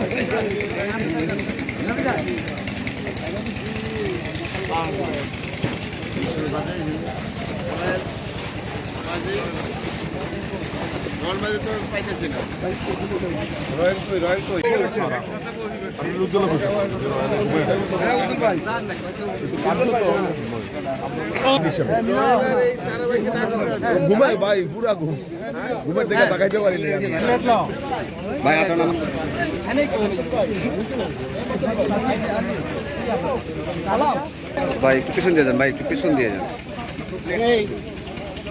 Thank you. ঘুমাই, ভাই, পুরা ঘুম। ঘুমের থেকে তাকাইতে পারি। ভাই আপনার নাম ভাই, একটু পিছন দিয়ে যান, ভাই, একটু পিছন দিয়ে যান।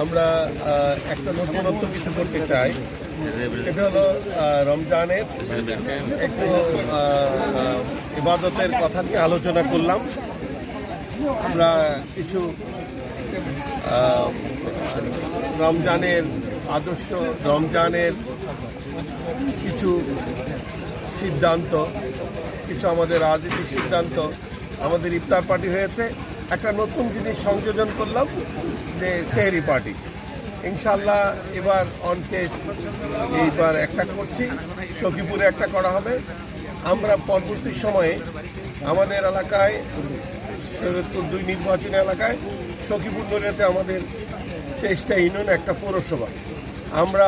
আমরা একটা নতুনত্ব কিছু করতে চাই। সেটা হলো রমজানের একটু ইবাদতের কথা নিয়ে আলোচনা করলাম। আমরা কিছু রমজানের আদর্শ, রমজানের কিছু সিদ্ধান্ত, কিছু আমাদের রাজনৈতিক সিদ্ধান্ত আমাদের ইফতার পার্টি হয়েছে। একটা নতুন জিনিস সংযোজন করলাম যে সেহরি পার্টি। ইনশাল্লাহ এবার অন টেস্ট এইবার একটা করছি, সখীপুরে একটা করা হবে। আমরা পরবর্তী সময়ে আমাদের এলাকায় শরীয়তপুর দুই নির্বাচনী এলাকায়, সখীপুর নড়িয়াতে আমাদের তেইশটা ইউনিয়ন একটা পৌরসভা। আমরা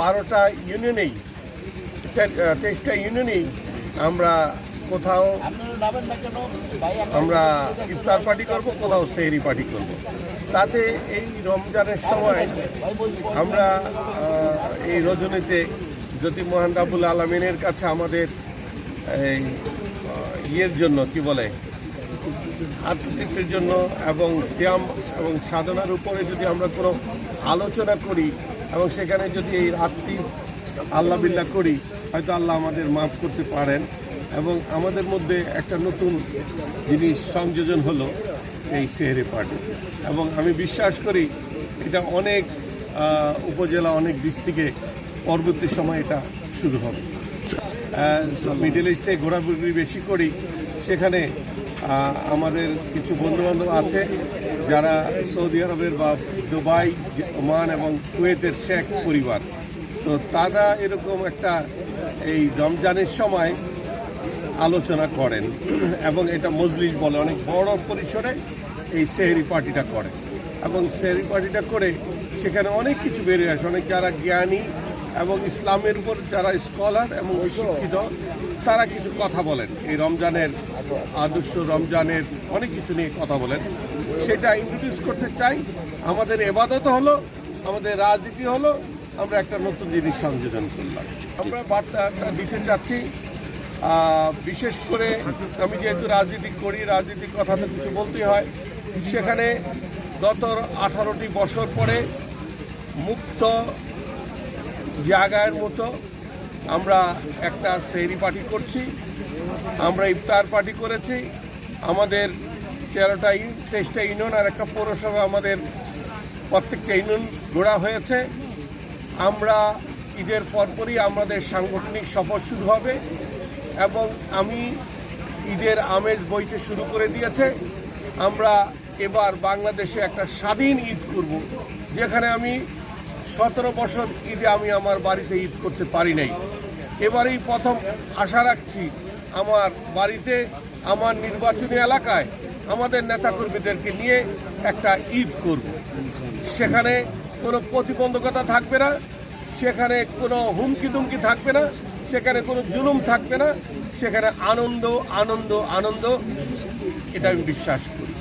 বারোটা ইউনিয়নেই তেইশটা ইউনিয়নেই আমরা কোথাও আমরা ইফতার পার্টি করব, কোথাও সেহরি পার্টি করব। তাতে এই রমজানের সময় আমরা এই রজনীতে যদি মহান রাবুল আলমিনের কাছে আমাদের এই ইয়ের জন্য, কি বলে, আত্মতৃপ্তির জন্য এবং শ্যাম এবং সাধনার উপরে যদি আমরা কোনো আলোচনা করি এবং সেখানে যদি এই রাত্রি আল্লাহ বিল্লাহ করি, হয়তো আল্লাহ আমাদের মাফ করতে পারেন। এবং আমাদের মধ্যে একটা নতুন জিনিস সংযোজন হলো এই সেহরে পার্টি। এবং আমি বিশ্বাস করি এটা অনেক উপজেলা, অনেক ডিস্ট্রিক্টে পরবর্তী সময় এটা শুরু হবে। মিডল ইস্টে ঘোরাঘুরি বেশি করি, সেখানে আমাদের কিছু বন্ধুবান্ধব আছে যারা সৌদি আরবের বা দুবাই, ওমান এবং কুয়েতের শেখ পরিবার। তো তারা এরকম একটা এই রমজানের সময় আলোচনা করেন এবং এটা মজলিস বলে অনেক বড় পরিসরে এই সেহরি পার্টিটা করে। এবং সেহরি পার্টিটা করে সেখানে অনেক কিছু বেরিয়ে আসে। অনেক যারা জ্ঞানী এবং ইসলামের উপর যারা স্কলার এবং শিক্ষিত, তারা কিছু কথা বলেন। এই রমজানের আদর্শ রমজানের অনেক কিছু নিয়ে কথা বলেন। সেটা ইন্ট্রোডিউস করতে চাই। আমাদের এবাদত হলো, আমাদের রাজনীতি হলো, আমরা একটা নতুন জিনিস সংযোজন করলাম। আমরা বার্তাটা দিতে চাচ্ছি বিশেষ করে আমি যেহেতু রাজনীতি করি, রাজনীতির কথা তো কিছু বলতেই হয়, সেখানে গত আঠারোটি বছর পরে মুক্ত জায়গার মতো আমরা একটা সেহরি পার্টি করছি, আমরা ইফতার পার্টি করেছি, আমাদের তেরোটা তেইশটা ইউনিয়ন আর একটা পৌরসভা আমাদের প্রত্যেকটা ইউনিয়ন ঘোরা হয়েছে। আমরা ঈদের পরপরই আমাদের সাংগঠনিক সফর শুরু হবে। এবং আমি ঈদের আমেজ বইতে শুরু করে দিয়েছে। আমরা এবার বাংলাদেশে একটা স্বাধীন ঈদ করব, যেখানে আমি সতেরো বছর ঈদে আমি আমার বাড়িতে ঈদ করতে পারি নাই। এবারেই প্রথম আশা রাখছি আমার বাড়িতে, আমার নির্বাচনী এলাকায় আমাদের নেতাকর্মীদেরকে নিয়ে একটা ঈদ করব। সেখানে কোনো প্রতিবন্ধকতা থাকবে না, সেখানে কোনো হুমকি দুমকি থাকবে না। সেখানে কোনো জুলুম থাকবে না। সেখানে আনন্দ আনন্দ আনন্দ এটা আমি বিশ্বাস করি।